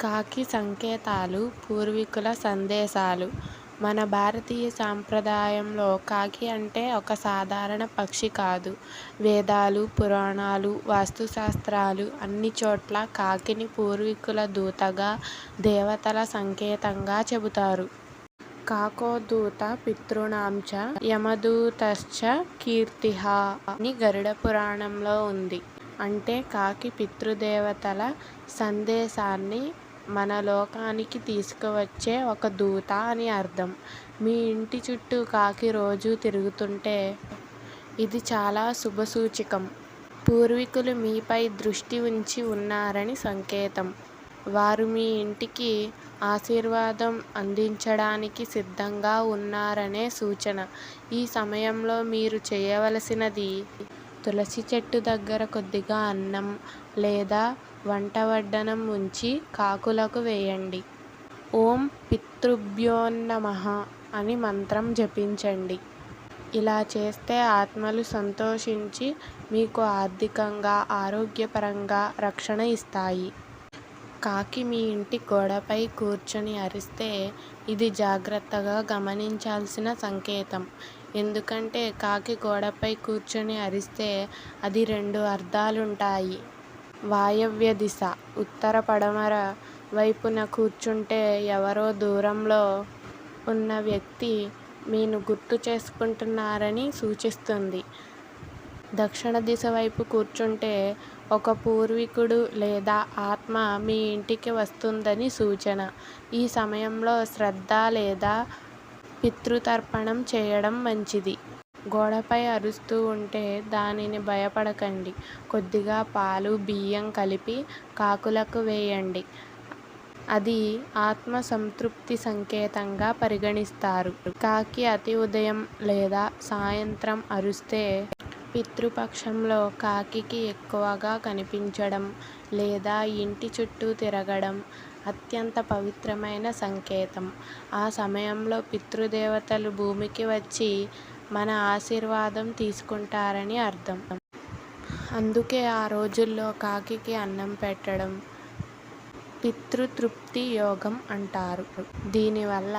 కాకి సంకేతాలు పూర్వీకుల సందేశాలు. మన భారతీయ సాంప్రదాయంలో కాకి అంటే ఒక సాధారణ పక్షి కాదు. వేదాలు పురాణాలు వాస్తుశాస్త్రాలు అన్ని చోట్ల కాకిని పూర్వీకుల దూతగా దేవతల సంకేతంగా చెబుతారు. కాకో దూత యమదూతశ్చ కీర్తిహ అని గరుడ పురాణంలో ఉంది. అంటే కాకి పితృదేవతల సందేశాన్ని మన లోకానికి తీసుకువచ్చే ఒక దూత అని అర్థం. మీ ఇంటి చుట్టూ కాకి రోజూ తిరుగుతుంటే ఇది చాలా శుభసూచకం. పూర్వీకులు మీపై దృష్టి ఉంచి ఉన్నారని సంకేతం. వారు మీ ఇంటికి ఆశీర్వాదం అందించడానికి సిద్ధంగా ఉన్నారనే సూచన. ఈ సమయంలో మీరు చేయవలసినది తులసి చెట్టు దగ్గర కొద్దిగా అన్నం లేదా వంటవడ్డనం ఉంచి కాకులకు వేయండి. ఓం పితృభ్యోన్నమః అని మంత్రం జపించండి. ఇలా చేస్తే ఆత్మలు సంతోషించి మీకు ఆర్థికంగా ఆరోగ్యపరంగా రక్షణ ఇస్తాయి. కాకి మీ ఇంటి గోడపై కూర్చొని అరిస్తే ఇది జాగ్రత్తగా గమనించాల్సిన సంకేతం. ఎందుకంటే కాకి గోడపై కూర్చొని అరిస్తే అది రెండు అర్థాలుంటాయి. వాయవ్య దిశ. ఉత్తర పడమర వైపున కూర్చుంటే ఎవరో దూరంలో ఉన్న వ్యక్తి మీను గుర్తు చేసుకుంటున్నారని సూచిస్తుంది. దక్షిణ దిశ వైపు కూర్చుంటే ఒక పూర్వీకుడు లేదా ఆత్మ మీ ఇంటికి వస్తుందని సూచన. ఈ సమయంలో శ్రద్ధ లేదా పితృతర్పణం చేయడం మంచిది. గోడపై అరుస్తూ ఉంటే దానిని భయపడకండి. కొద్దిగా పాలు బియ్యం కలిపి కాకులకు వేయండి. అది ఆత్మ సంతృప్తి సంకేతంగా పరిగణిస్తారు. కాకి అతి ఉదయం లేదా సాయంత్రం అరుస్తే పితృపక్షంలో కాకికి ఎక్కువగా కనిపించడం లేదా ఇంటి చుట్టూ తిరగడం అత్యంత పవిత్రమైన సంకేతం. ఆ సమయంలో పితృదేవతలు భూమికి వచ్చి మన ఆశీర్వాదం తీసుకుంటారని అర్థం. అందుకే ఆ రోజుల్లో కాకికి అన్నం పెట్టడం పితృతృప్తి యోగం అంటారు. దీనివల్ల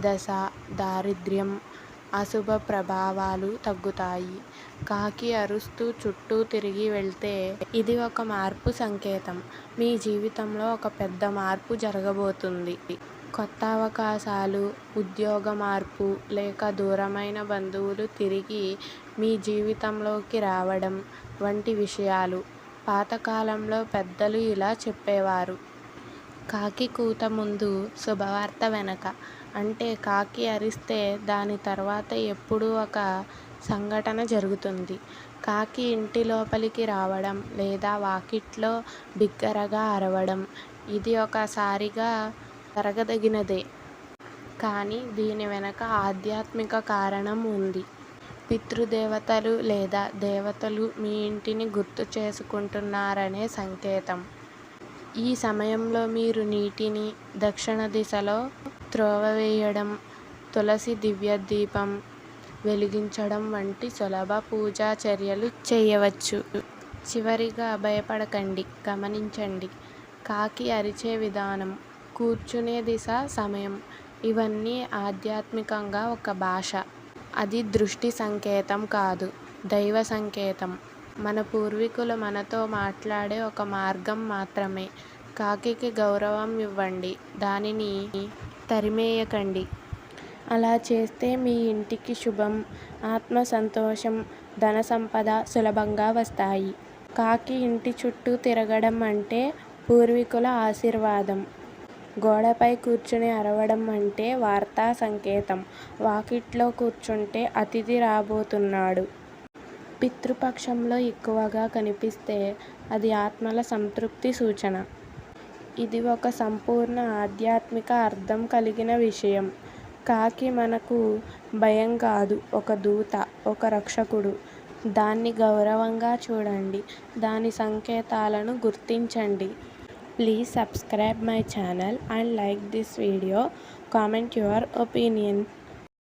దశ దారిద్ర్యం అశుభ ప్రభావాలు తగ్గుతాయి. కాకి అరుస్తూ చుట్టూ తిరిగి వెళ్తే ఇది ఒక మార్పు సంకేతం. మీ జీవితంలో ఒక పెద్ద మార్పు జరగబోతుంది. కొత్త అవకాశాలు ఉద్యోగ మార్పు లేక దూరమైన బంధువులు తిరిగి మీ జీవితంలోకి రావడం వంటి విషయాలు పాతకాలంలో పెద్దలు ఇలా చెప్పేవారు. కాకి కూత ముందు శుభవార్త వెనక. అంటే కాకి అరిస్తే దాని తర్వాత ఎప్పుడూ ఒక సంఘటన జరుగుతుంది. కాకి ఇంటి లోపలికి రావడం లేదా వాకిట్లో బిగ్గరగా అరవడం ఇది ఒకసారిగా జరగదగినదే. కానీ దీని వెనక ఆధ్యాత్మిక కారణం ఉంది. పితృదేవతలు లేదా దేవతలు మీ ఇంటిని గుర్తు చేసుకుంటున్నారనే సంకేతం. ఈ సమయంలో మీరు నీటిని దక్షిణ దిశలో త్రోవ వేయడం తులసి దివ్యదీపం వెలిగించడం వంటి సులభ పూజా చర్యలు చేయవచ్చు. చివరిగా భయపడకండి గమనించండి. కాకి అరిచే విధానం కూర్చునే దిశ సమయం ఇవన్నీ ఆధ్యాత్మికంగా ఒక భాష. అది దృష్టి సంకేతం కాదు దైవ సంకేతం. మన పూర్వీకులు మనతో మాట్లాడే ఒక మార్గం మాత్రమే. కాకికి గౌరవం ఇవ్వండి. దానిని తరిమేయకండి. అలా చేస్తే మీ ఇంటికి శుభం ఆత్మ సంతోషం ధన సంపద సులభంగా వస్తాయి. కాకి ఇంటి చుట్టూ తిరగడం అంటే పూర్వీకుల ఆశీర్వాదం. గోడపై కూర్చుని అరవడం అంటే వార్తా సంకేతం. వాకిట్లో కూర్చుంటే అతిథి రాబోతున్నాడు. పితృపక్షంలో ఎక్కువగా కనిపిస్తే అది ఆత్మల సంతృప్తి సూచన. ఇది ఒక సంపూర్ణ ఆధ్యాత్మిక అర్థం కలిగిన విషయం. కాకి మనకు భయం కాదు. ఒక దూత ఒక రక్షకుడు. దాన్ని గౌరవంగా చూడండి. దాని సంకేతాలను గుర్తించండి. Please subscribe my channel and like this video. Comment your opinion.